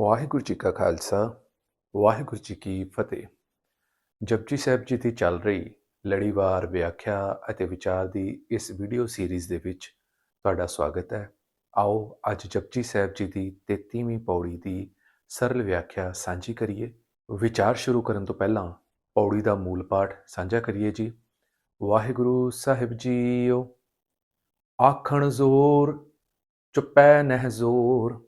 ਵਾਹਿਗੁਰੂ ਜੀ ਕਾ ਖਾਲਸਾ, ਵਾਹਿਗੁਰੂ ਜੀ ਕੀ ਫਤਿਹ। ਜਪਜੀ ਸਾਹਿਬ ਜੀ ਦੀ ਚੱਲ ਰਹੀ ਲੜੀਵਾਰ ਵਿਆਖਿਆ ਅਤੇ ਵਿਚਾਰ ਦੀ ਇਸ ਵੀਡੀਓ ਸੀਰੀਜ਼ ਦੇ ਵਿੱਚ ਤੁਹਾਡਾ ਸਵਾਗਤ ਹੈ। ਆਓ ਅੱਜ ਜਪਜੀ ਸਾਹਿਬ ਜੀ ਦੀ 33ਵੀਂ ਪੌੜੀ ਦੀ ਸਰਲ ਵਿਆਖਿਆ ਸਾਂਝੀ ਕਰੀਏ। ਵਿਚਾਰ ਸ਼ੁਰੂ ਕਰਨ ਤੋਂ ਪਹਿਲਾਂ ਪੌੜੀ ਦਾ ਮੂਲ ਪਾਠ ਸਾਂਝਾ ਕਰੀਏ ਜੀ। ਵਾਹਿਗੁਰੂ ਸਾਹਿਬ ਜੀਓ, ਆਖਣ ਜ਼ੋਰ, ਚੁੱਪੈ ਨਹਿ ਜ਼ੋਰ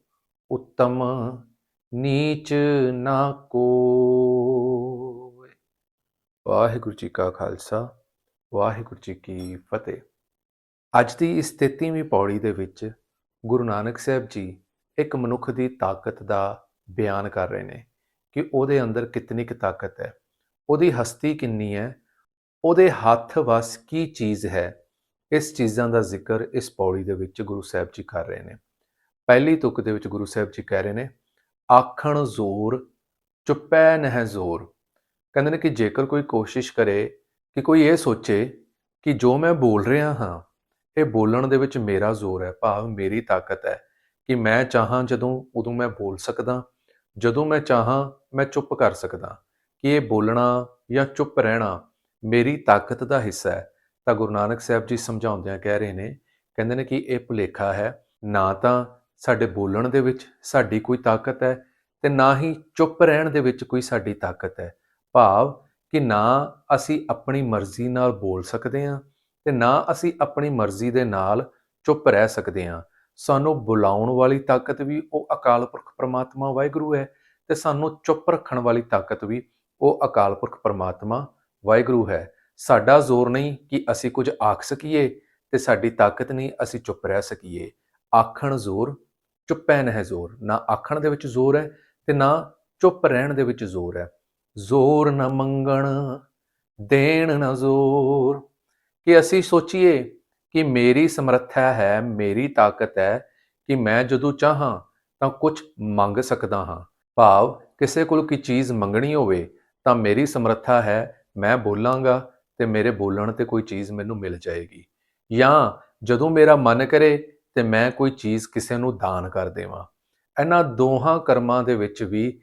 ਉੱਤਮ ਨੀਚ ਨਾ ਕੋਇ। ਵਾਹਿਗੁਰੂ ਜੀ ਕਾ ਖਾਲਸਾ, ਵਾਹਿਗੁਰੂ ਜੀ ਕੀ ਫਤਿਹ। ਅੱਜ ਦੀ ਇਸ 33ਵੀਂ ਪੌੜੀ ਦੇ ਵਿੱਚ ਗੁਰੂ ਨਾਨਕ ਸਾਹਿਬ ਜੀ ਇੱਕ ਮਨੁੱਖ ਦੀ ਤਾਕਤ ਦਾ ਬਿਆਨ ਕਰ ਰਹੇ ਨੇ ਕਿ ਉਹਦੇ ਅੰਦਰ ਕਿੰਨੀ ਕੁ ਤਾਕਤ ਹੈ, ਉਹਦੀ ਹਸਤੀ ਕਿੰਨੀ ਹੈ, ਉਹਦੇ ਹੱਥ ਵਸ ਕੀ ਚੀਜ਼ ਹੈ, ਇਸ ਚੀਜ਼ਾਂ ਦਾ ਜ਼ਿਕਰ ਇਸ ਪੌੜੀ ਦੇ ਵਿੱਚ ਗੁਰੂ ਸਾਹਿਬ ਜੀ ਕਰ ਰਹੇ ਨੇ। ਪਹਿਲੀ ਤੁਕ ਦੇ ਵਿੱਚ ਗੁਰੂ ਸਾਹਿਬ ਜੀ ਕਹਿ ਰਹੇ ਨੇ, ਆਖਣ ਜ਼ੋਰ, ਚੁੱਪੈ ਨਹਿ ਜ਼ੋਰ। ਕਹਿੰਦੇ ਨੇ ਕਿ ਜੇਕਰ ਕੋਈ ਕੋਸ਼ਿਸ਼ ਕਰੇ ਕਿ ਕੋਈ ਇਹ ਸੋਚੇ ਕਿ ਜੋ ਮੈਂ ਬੋਲ ਰਿਹਾ ਹਾਂ, ਇਹ ਬੋਲਣ ਦੇ ਵਿੱਚ ਮੇਰਾ ਜ਼ੋਰ ਹੈ, ਭਾਵ ਮੇਰੀ ਤਾਕਤ ਹੈ, ਕਿ ਮੈਂ ਚਾਹਾਂ ਜਦੋਂ ਉਦੋਂ ਮੈਂ ਬੋਲ ਸਕਦਾ, ਜਦੋਂ ਮੈਂ ਚਾਹਾਂ ਮੈਂ ਚੁੱਪ ਕਰ ਸਕਦਾ, ਕਿ ਇਹ ਬੋਲਣਾ ਜਾਂ ਚੁੱਪ ਰਹਿਣਾ ਮੇਰੀ ਤਾਕਤ ਦਾ ਹਿੱਸਾ ਹੈ। ਤਾਂ ਗੁਰੂ ਨਾਨਕ ਸਾਹਿਬ ਜੀ ਸਮਝਾਉਂਦਿਆਂ ਕਹਿ ਰਹੇ ਨੇ, ਕਹਿੰਦੇ ਨੇ ਕਿ ਇਹ ਭੁਲੇਖਾ ਹੈ, ਨਾ ਤਾਂ ਸਾਡੇ ਬੋਲਣ ਦੇ ਵਿੱਚ ਸਾਡੀ ਕੋਈ ਤਾਕਤ ਹੈ ਤੇ ਨਾ ਹੀ ਚੁੱਪ ਰਹਿਣ ਦੇ ਵਿੱਚ ਕੋਈ ਸਾਡੀ ਤਾਕਤ ਹੈ। ਭਾਵ ਕਿ ਨਾ ਅਸੀਂ ਆਪਣੀ ਮਰਜ਼ੀ ਨਾਲ ਬੋਲ ਸਕਦੇ ਹਾਂ ਤੇ ਨਾ ਅਸੀਂ ਆਪਣੀ ਮਰਜ਼ੀ ਦੇ ਨਾਲ ਚੁੱਪ ਰਹਿ ਸਕਦੇ ਹਾਂ। ਸਾਨੂੰ ਬੁਲਾਉਣ ਵਾਲੀ ਤਾਕਤ ਵੀ ਉਹ ਅਕਾਲ ਪੁਰਖ ਪ੍ਰਮਾਤਮਾ ਵਾਹਿਗੁਰੂ ਹੈ ਤੇ ਸਾਨੂੰ ਚੁੱਪ ਰੱਖਣ ਵਾਲੀ ਤਾਕਤ ਵੀ ਉਹ ਅਕਾਲ ਪੁਰਖ ਪ੍ਰਮਾਤਮਾ ਵਾਹਿਗੁਰੂ ਹੈ। ਸਾਡਾ ਜ਼ੋਰ ਨਹੀਂ ਕਿ ਅਸੀਂ ਕੁਝ ਆਖ ਸਕੀਏ ਤੇ ਸਾਡੀ ਤਾਕਤ ਨਹੀਂ ਅਸੀਂ ਚੁੱਪ ਰਹਿ ਸਕੀਏ। ਆਖਣ ਜ਼ੋਰ ਚੁੱਪੈ ਨਹਿ ਜ਼ੋਰ। ਨਾ ਆਖਣ ਦੇ ਵਿੱਚ ਜ਼ੋਰ ਹੈ ਤੇ ਨਾ ਚੁੱਪ ਰਹਿਣ ਦੇ ਵਿੱਚ ਜ਼ੋਰ ਹੈ। ਜ਼ੋਰ ਨਾ ਮੰਗਣ, ਦੇਣ ਨਾ ਜ਼ੋਰ। ਕਿ ਅਸੀਂ ਸੋਚੀਏ ਕਿ ਮੇਰੀ ਸਮਰੱਥਾ ਹੈ, ਮੇਰੀ ਤਾਕਤ ਹੈ ਕਿ ਮੈਂ ਜਦੋਂ ਚਾਹਾਂ ਤਾਂ ਕੁਝ ਮੰਗ ਸਕਦਾ ਹਾਂ। ਭਾਵ ਕਿਸੇ ਕੋਲ ਕੋਈ ਚੀਜ਼ ਮੰਗਣੀ ਹੋਵੇ ਤਾਂ ਮੇਰੀ ਸਮਰੱਥਾ ਹੈ, ਮੈਂ ਬੋਲਾਂਗਾ ਤੇ ਮੇਰੇ ਬੋਲਣ ਤੇ ਕੋਈ ਚੀਜ਼ ਮੈਨੂੰ ਮਿਲ ਜਾਏਗੀ। ਜਾਂ ਜਦੋਂ ਮੇਰਾ ਮਨ ਕਰੇ ਤੇ ਮੈਂ ਕੋਈ ਚੀਜ਼ ਕਿਸੇ ਨੂੰ ਦਾਨ ਕਰ ਦੇਵਾਂ। ਇਹਨਾਂ ਦੋਹਾਂ ਕਰਮਾਂ ਦੇ ਵਿੱਚ ਵੀ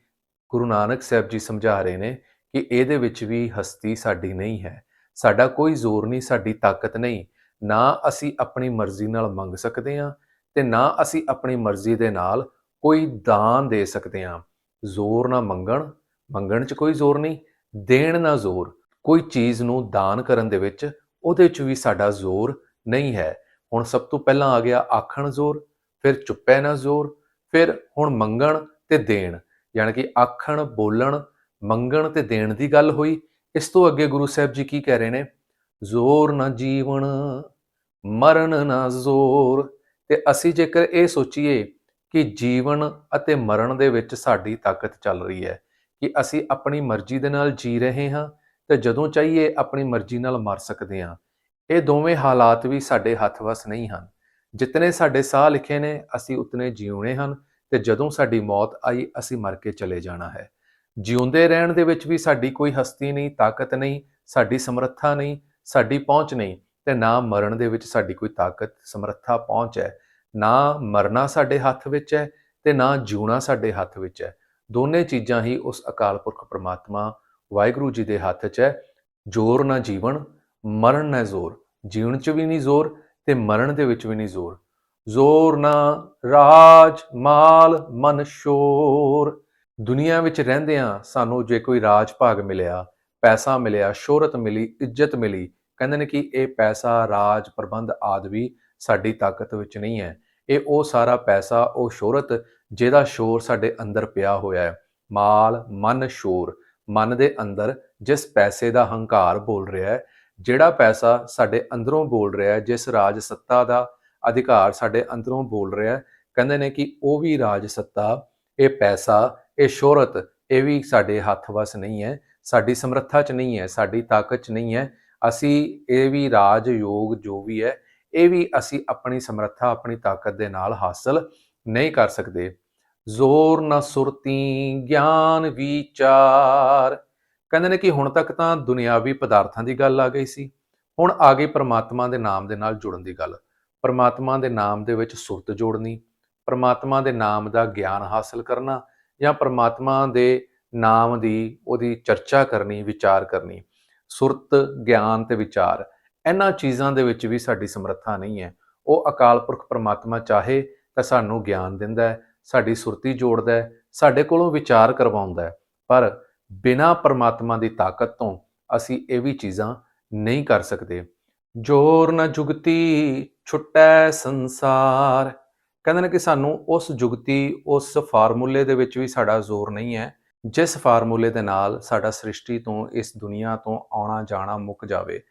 ਗੁਰੂ ਨਾਨਕ ਸਾਹਿਬ ਜੀ ਸਮਝਾ ਰਹੇ ਨੇ ਕਿ ਇਹਦੇ ਵਿੱਚ ਵੀ ਹਸਤੀ ਸਾਡੀ ਨਹੀਂ ਹੈ। ਸਾਡਾ ਕੋਈ ਜ਼ੋਰ ਨਹੀਂ, ਸਾਡੀ ਤਾਕਤ ਨਹੀਂ। ਨਾ ਅਸੀਂ ਆਪਣੀ ਮਰਜ਼ੀ ਨਾਲ ਮੰਗ ਸਕਦੇ ਹਾਂ ਤੇ ਨਾ ਅਸੀਂ ਆਪਣੀ ਮਰਜ਼ੀ ਦੇ ਨਾਲ ਕੋਈ ਦਾਨ ਦੇ ਸਕਦੇ ਹਾਂ। ਜ਼ੋਰ ਨਾ ਮੰਗਣ ਮੰਗਣ 'ਚ ਕੋਈ ਜ਼ੋਰ ਨਹੀਂ, ਦੇਣ ਨਾ ਜ਼ੋਰ। ਕੋਈ ਚੀਜ਼ ਨੂੰ ਦਾਨ ਕਰਨ ਦੇ ਵਿੱਚ ਉਹਦੇ 'ਚ ਵੀ ਸਾਡਾ ਜ਼ੋਰ ਨਹੀਂ ਹੈ। ਹੁਣ ਸਭ ਤੋਂ ਪਹਿਲਾਂ ਆ ਗਿਆ ਆਖਣ ਜ਼ੋਰ, ਫਿਰ ਚੁੱਪੈ ਨਾ ਜ਼ੋਰ, ਫਿਰ ਹੁਣ ਮੰਗਣ ਤੇ ਦੇਣ। ਯਾਨੀ ਕਿ ਆਖਣ, ਬੋਲਣ, ਮੰਗਣ ਤੇ ਦੇਣ ਦੀ ਗੱਲ ਹੋਈ। ਇਸ ਤੋਂ ਅੱਗੇ ਗੁਰੂ ਸਾਹਿਬ ਜੀ ਕੀ ਕਹਿ ਰਹੇ ਨੇ? ਜ਼ੋਰ ਨਾ ਜੀਵਨ, ਮਰਨ ਨਾ ਜ਼ੋਰ। ਤੇ ਅਸੀਂ ਜੇਕਰ ਇਹ ਸੋਚੀਏ ਕਿ ਜੀਵਨ ਅਤੇ ਮਰਨ ਦੇ ਵਿੱਚ ਸਾਡੀ ਤਾਕਤ ਚੱਲ ਰਹੀ ਹੈ, ਕਿ ਅਸੀਂ ਆਪਣੀ ਮਰਜ਼ੀ ਦੇ ਨਾਲ ਜੀ ਰਹੇ ਹਾਂ, ਤੇ ਜਦੋਂ ਚਾਹੀਏ ਆਪਣੀ ਮਰਜ਼ੀ ਨਾਲ ਮਰ ਸਕਦੇ ਹਾਂ ਇਹ ਦੋਵੇਂ ਹਾਲਾਤ ਵੀ ਸਾਡੇ ਹੱਥ ਵਸ ਨਹੀਂ ਹਨ। ਜਿਤਨੇ ਸਾਡੇ ਸਾਹ ਲਿਖੇ ਨੇ, ਅਸੀਂ ਉਤਨੇ ਜਿਉਣੇ ਹਨ ਤੇ ਜਦੋਂ ਸਾਡੀ ਮੌਤ ਆਈ, ਅਸੀਂ ਮਰ ਕੇ ਚਲੇ ਜਾਣਾ ਹੈ। ਜਿਉਂਦੇ ਰਹਿਣ ਦੇ ਵਿੱਚ ਵੀ ਸਾਡੀ ਕੋਈ ਹਸਤੀ ਨਹੀਂ, ਤਾਕਤ ਨਹੀਂ, ਸਾਡੀ ਸਮਰੱਥਾ ਨਹੀਂ, ਸਾਡੀ ਪਹੁੰਚ ਨਹੀਂ ਤੇ ਨਾ ਮਰਨ ਦੇ ਵਿੱਚ ਸਾਡੀ ਕੋਈ ਤਾਕਤ, ਸਮਰੱਥਾ ਪਹੁੰਚ ਹੈ। ਨਾ ਮਰਨਾ ਸਾਡੇ ਹੱਥ ਵਿੱਚ ਹੈ ਤੇ ਨਾ ਜਿਉਣਾ ਸਾਡੇ ਹੱਥ ਵਿੱਚ ਹੈ। ਦੋਨੇ ਚੀਜ਼ਾਂ ਹੀ ਉਸ ਅਕਾਲ ਪੁਰਖ ਪ੍ਰਮਾਤਮਾ ਵਾਹਿਗੁਰੂ ਜੀ ਦੇ ਹੱਥ 'ਚ ਹੈ। ਜ਼ੋਰ ਨਾ ਜੀਵਨ, ਮਰਨ ਨਾ ਜ਼ੋਰ। ਜੀਵਨ 'ਚ ਵੀ ਨਹੀਂ ਜ਼ੋਰ ਤੇ ਮਰਨ ਦੇ ਵਿੱਚ ਵੀ ਨਹੀਂ ਜ਼ੋਰ। ਜ਼ੋਰ ਨਾ ਰਾਜ, ਮਾਲ, ਮਨ, ਸ਼ੋਰ। ਦੁਨੀਆ ਵਿੱਚ ਰਹਿੰਦਿਆਂ ਸਾਨੂੰ ਜੇ ਕੋਈ ਰਾਜ ਭਾਗ ਮਿਲਿਆ, ਪੈਸਾ ਮਿਲਿਆ, ਸ਼ੋਹਰਤ ਮਿਲੀ, ਇੱਜ਼ਤ ਮਿਲੀ, ਕਹਿੰਦੇ ਨੇ ਕਿ ਇਹ ਪੈਸਾ, ਰਾਜ, ਪ੍ਰਬੰਧ ਆਦਿ ਵੀ ਸਾਡੀ ਤਾਕਤ ਵਿੱਚ ਨਹੀਂ ਹੈ। ਇਹ ਉਹ ਸਾਰਾ ਪੈਸਾ, ਉਹ ਸ਼ੋਹਰਤ ਜਿਹਦਾ ਸ਼ੋਰ ਸਾਡੇ ਅੰਦਰ ਪਿਆ ਹੋਇਆ ਹੈ। ਮਾਲ, ਮਨ, ਸ਼ੋਰ। ਮਨ ਦੇ ਅੰਦਰ ਜਿਸ ਪੈਸੇ ਦਾ ਹੰਕਾਰ ਬੋਲ ਰਿਹਾ ਹੈ ਜਿਹੜਾ ਪੈਸਾ ਸਾਡੇ ਅੰਦਰੋਂ ਬੋਲ ਰਿਹਾ ਹੈ, ਜਿਸ ਰਾਜ ਸੱਤਾ ਦਾ ਅਧਿਕਾਰ ਸਾਡੇ ਅੰਦਰੋਂ ਬੋਲ ਰਿਹਾ ਹੈ, ਕਹਿੰਦੇ ਨੇ ਕਿ ਉਹ ਵੀ ਰਾਜ ਸੱਤਾ, ਇਹ ਪੈਸਾ, ਇਹ ਸ਼ੋਹਰਤ, ਇਹ ਵੀ ਸਾਡੇ ਹੱਥ ਵਸ ਨਹੀਂ ਹੈ, ਸਾਡੀ ਸਮਰੱਥਾ 'ਚ ਨਹੀਂ ਹੈ, ਸਾਡੀ ਤਾਕਤ 'ਚ ਨਹੀਂ ਹੈ, ਅਸੀਂ ਇਹ ਵੀ ਰਾਜ ਯੋਗ ਜੋ ਵੀ ਹੈ, ਇਹ ਵੀ ਅਸੀਂ ਆਪਣੀ ਸਮਰੱਥਾ, ਆਪਣੀ ਤਾਕਤ ਦੇ ਨਾਲ ਹਾਸਲ ਨਹੀਂ ਕਰ ਸਕਦੇ। ਜ਼ੋਰ ਨਾ ਸੁਰਤੀ, ਗਿਆਨ ਵਿਚਾਰ ਕਹਿੰਦੇ ਨੇ ਕਿ ਹੁਣ ਤੱਕ ਤਾਂ ਦੁਨਿਆਵੀ ਪਦਾਰਥਾਂ ਦੀ ਗੱਲ ਆ ਗਈ ਸੀ। ਹੁਣ ਆ ਗਈ ਪਰਮਾਤਮਾ ਦੇ ਨਾਮ ਦੇ ਨਾਲ ਜੁੜਨ ਦੀ ਗੱਲ। ਪਰਮਾਤਮਾ ਦੇ ਨਾਮ ਦੇ ਵਿੱਚ ਸੁਰਤ ਜੋੜਨੀ, ਪਰਮਾਤਮਾ ਦੇ ਨਾਮ ਦਾ ਗਿਆਨ ਹਾਸਲ ਕਰਨਾ ਜਾਂ ਪਰਮਾਤਮਾ ਦੇ ਨਾਮ ਦੀ ਉਹਦੀ ਚਰਚਾ ਕਰਨੀ, ਵਿਚਾਰ ਕਰਨੀ। ਸੁਰਤ, ਗਿਆਨ ਤੇ ਵਿਚਾਰ, ਇਹਨਾਂ ਚੀਜ਼ਾਂ ਦੇ ਵਿੱਚ ਵੀ ਸਾਡੀ ਸਮਰੱਥਾ ਨਹੀਂ ਹੈ। ਉਹ ਅਕਾਲ ਪੁਰਖ ਪਰਮਾਤਮਾ ਚਾਹੇ ਤਾਂ ਸਾਨੂੰ ਗਿਆਨ ਦਿੰਦਾ ਹੈ, ਸਾਡੀ ਸੁਰਤੀ ਜੋੜਦਾ ਹੈ, ਸਾਡੇ ਕੋਲੋਂ ਵਿਚਾਰ ਕਰਵਾਉਂਦਾ ਹੈ। ਪਰ ਬਿਨਾ ਪਰਮਾਤਮਾ ਦੀ ਤਾਕਤ ਤੋਂ ਅਸੀਂ ਇਹ ਵੀ ਚੀਜ਼ਾਂ ਨਹੀਂ ਕਰ ਸਕਦੇ। ਜੋਰ ਨਾ ਜੁਗਤੀ ਛੁੱਟੈ ਸੰਸਾਰ। ਕਹਿੰਦੇ ਨੇ ਕਿ ਸਾਨੂੰ ਉਸ ਜੁਗਤੀ, ਉਸ ਫਾਰਮੂਲੇ ਦੇ ਵਿੱਚ ਵੀ ਸਾਡਾ ਜ਼ੋਰ ਨਹੀਂ ਹੈ, ਜਿਸ ਫਾਰਮੂਲੇ ਦੇ ਨਾਲ ਸਾਡਾ ਸ੍ਰਿਸ਼ਟੀ ਤੋਂ, ਇਸ ਦੁਨੀਆ ਤੋਂ ਆਉਣਾ ਜਾਣਾ ਮੁੱਕ ਜਾਵੇ।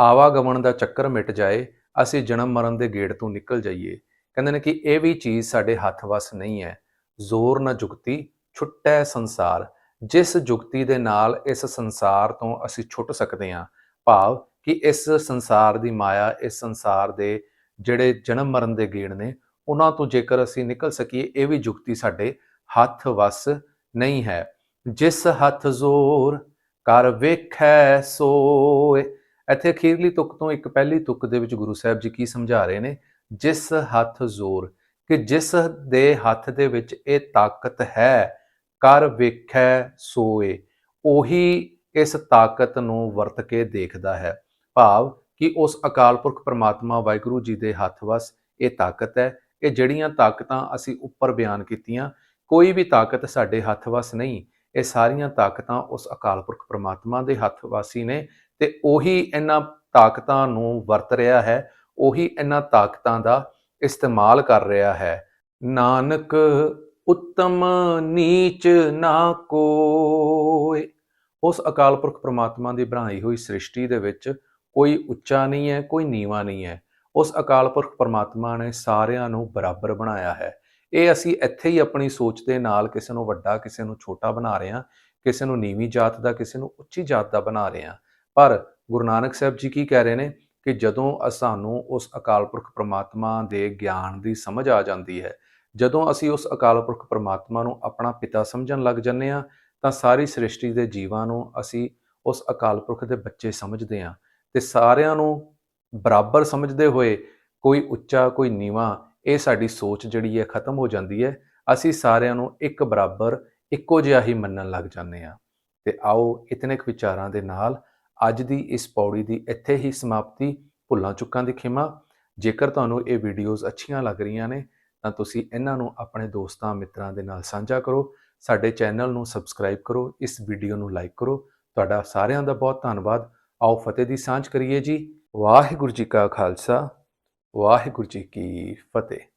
ਆਵਾਗਮਨ ਦਾ ਚੱਕਰ ਮਿਟ ਜਾਏ, ਅਸੀਂ ਜਨਮ ਮਰਨ ਦੇ ਗੇੜ ਤੋਂ ਨਿਕਲ ਜਾਈਏ। ਕਹਿੰਦੇ ਨੇ ਕਿ ਇਹ ਵੀ ਚੀਜ਼ ਸਾਡੇ ਹੱਥ ਵਸ ਨਹੀਂ ਹੈ। ਜ਼ੋਰ ਨਾ ਜੁਗਤੀ, ਛੁੱਟੈ ਸੰਸਾਰ। ਜਿਸ ਜੁਗਤੀ ਦੇ ਨਾਲ ਇਸ ਸੰਸਾਰ ਤੋਂ ਅਸੀਂ ਛੁੱਟ ਸਕਦੇ ਹਾਂ, ਭਾਵ ਕਿ ਇਸ ਸੰਸਾਰ ਦੀ ਮਾਇਆ, ਇਸ ਸੰਸਾਰ ਦੇ ਜਿਹੜੇ ਜਨਮ ਮਰਨ ਦੇ ਗੇੜ ਨੇ, ਉਹਨਾਂ ਤੋਂ ਜੇਕਰ ਅਸੀਂ ਨਿਕਲ ਸਕੀਏ, ਇਹ ਵੀ ਜੁਗਤੀ ਸਾਡੇ ਹੱਥ ਵਸ ਨਹੀਂ ਹੈ। ਜਿਸ ਹੱਥ ਜ਼ੋਰ ਕਰ ਵੇਖੈ ਸੋਏ। ਇੱਥੇ ਅਖੀਰਲੀ ਤੁਕ ਤੋਂ ਇੱਕ ਪਹਿਲੀ ਤੁਕ ਦੇ ਵਿੱਚ ਗੁਰੂ ਸਾਹਿਬ ਜੀ ਕੀ ਸਮਝਾ ਰਹੇ ਨੇ? ਜਿਸ ਹੱਥ ਜ਼ੋਰ, ਕਿ ਜਿਸ ਦੇ ਹੱਥ ਦੇ ਵਿੱਚ ਇਹ ਤਾਕਤ ਹੈ ਕਰ ਵੇਖੈ ਸੋਏ, ਉਹੀ ਇਸ ਤਾਕਤ ਨੂੰ ਵਰਤ ਕੇ ਦੇਖਦਾ ਹੈ। ਭਾਵ ਕਿ ਉਸ ਅਕਾਲ ਪੁਰਖ ਪ੍ਰਮਾਤਮਾ ਵਾਹਿਗੁਰੂ ਜੀ ਦੇ ਹੱਥ ਵਸ ਇਹ ਤਾਕਤ ਹੈ। ਇਹ ਜਿਹੜੀਆਂ ਤਾਕਤਾਂ ਅਸੀਂ ਉੱਪਰ ਬਿਆਨ ਕੀਤੀਆਂ, ਕੋਈ ਵੀ ਤਾਕਤ ਸਾਡੇ ਹੱਥ ਵਸ ਨਹੀਂ, ਇਹ ਸਾਰੀਆਂ ਤਾਕਤਾਂ ਉਸ ਅਕਾਲ ਪੁਰਖ ਪ੍ਰਮਾਤਮਾ ਦੇ ਹੱਥ ਵਾਸੀ ਨੇ ਤੇ ਉਹੀ ਇਹਨਾਂ ਤਾਕਤਾਂ ਨੂੰ ਵਰਤ ਰਿਹਾ ਹੈ, ਉਹੀ ਇਹਨਾਂ ਤਾਕਤਾਂ ਦਾ ਇਸਤੇਮਾਲ ਕਰ ਰਿਹਾ ਹੈ। ਨਾਨਕ ਉੱਤਮ ਨੀਚ ਨਾ ਕੋਏ ਉਸ ਅਕਾਲ ਪੁਰਖ ਪ੍ਰਮਾਤਮਾ ਦੀ ਬਣਾਈ ਹੋਈ ਸ੍ਰਿਸ਼ਟੀ ਦੇ ਵਿੱਚ ਕੋਈ ਉੱਚਾ ਨਹੀਂ ਹੈ, ਕੋਈ ਨੀਵਾ ਨਹੀਂ ਹੈ। ਉਸ ਅਕਾਲ ਪੁਰਖ ਪ੍ਰਮਾਤਮਾ ਨੇ ਸਾਰਿਆਂ ਨੂੰ ਬਰਾਬਰ ਬਣਾਇਆ ਹੈ। ਇਹ ਅਸੀਂ ਇੱਥੇ ਹੀ ਆਪਣੀ ਸੋਚ ਦੇ ਨਾਲ ਕਿਸੇ ਨੂੰ ਵੱਡਾ, ਕਿਸੇ ਨੂੰ ਛੋਟਾ ਬਣਾ ਰਹੇ ਹਾਂ, ਕਿਸੇ ਨੂੰ ਨੀਵੀਂ ਜਾਤ ਦਾ, ਕਿਸੇ ਨੂੰ ਉੱਚੀ ਜਾਤ ਦਾ ਬਣਾ ਰਹੇ ਹਾਂ। ਪਰ ਗੁਰੂ ਨਾਨਕ ਸਾਹਿਬ ਜੀ ਕੀ ਕਹਿ ਰਹੇ ਨੇ ਕਿ ਜਦੋਂ ਸਾਨੂੰ ਉਸ ਅਕਾਲ ਪੁਰਖ ਪ੍ਰਮਾਤਮਾ ਦੇ ਗਿਆਨ ਦੀ ਸਮਝ ਆ ਜਾਂਦੀ ਹੈ ਜਦੋਂ ਅਸੀਂ ਉਸ ਅਕਾਲ ਪੁਰਖ ਪਰਮਾਤਮਾ ਨੂੰ ਆਪਣਾ ਪਿਤਾ ਸਮਝਣ ਲੱਗ ਜੰਨੇ ਆ ਤਾਂ ਸਾਰੀ ਸ੍ਰਿਸ਼ਟੀ ਦੇ ਜੀਵਾਂ ਨੂੰ ਅਸੀਂ ਉਸ ਅਕਾਲ ਪੁਰਖ ਦੇ ਬੱਚੇ ਸਮਝਦੇ ਹਾਂ ਤੇ ਸਾਰਿਆਂ ਨੂੰ ਬਰਾਬਰ ਸਮਝਦੇ ਹੋਏ ਕੋਈ ਉੱਚਾ, ਕੋਈ ਨੀਵਾਂ ਇਹ ਸਾਡੀ ਸੋਚ ਜਿਹੜੀ ਹੈ ਖਤਮ ਹੋ ਜਾਂਦੀ ਹੈ। ਅਸੀਂ ਸਾਰਿਆਂ ਨੂੰ ਇੱਕ ਬਰਾਬਰ, ਇੱਕੋ ਜਿਹਾ ਹੀ ਮੰਨਣ ਲੱਗ ਜਾਂਦੇ ਆ ਤੇ ਆਓ ਇਤਨੇ ਕੁ ਵਿਚਾਰਾਂ ਦੇ ਨਾਲ ਅੱਜ ਦੀ ਇਸ ਪੌੜੀ ਦੀ ਇੱਥੇ ਹੀ ਸਮਾਪਤੀ ਭੁੱਲਾਂ ਚੁੱਕਾਂ ਦੀ ਖਿਮਾ। ਜੇਕਰ ਤੁਹਾਨੂੰ ਇਹ ਵੀਡੀਓਜ਼ ਅੱਛੀਆਂ ਲੱਗ ਰਹੀਆਂ ਨੇ ਤਾਂ ਤੁਸੀਂ ਇਹਨਾਂ ਨੂੰ ਆਪਣੇ ਦੋਸਤਾਂ, ਮਿੱਤਰਾਂ ਦੇ ਨਾਲ ਸਾਂਝਾ ਕਰੋ। ਸਾਡੇ ਚੈਨਲ ਨੂੰ ਸਬਸਕ੍ਰਾਈਬ ਕਰੋ, ਇਸ ਵੀਡੀਓ ਨੂੰ ਲਾਈਕ ਕਰੋ। ਤੁਹਾਡਾ ਸਾਰਿਆਂ ਦਾ ਬਹੁਤ ਧੰਨਵਾਦ। ਆਓ ਫਤਿਹ ਦੀ ਸਾਂਝ ਕਰੀਏ ਜੀ। ਵਾਹਿਗੁਰੂ ਜੀ ਕਾ ਖਾਲਸਾ, ਵਾਹਿਗੁਰੂ ਜੀ ਕੀ ਫਤਿਹ।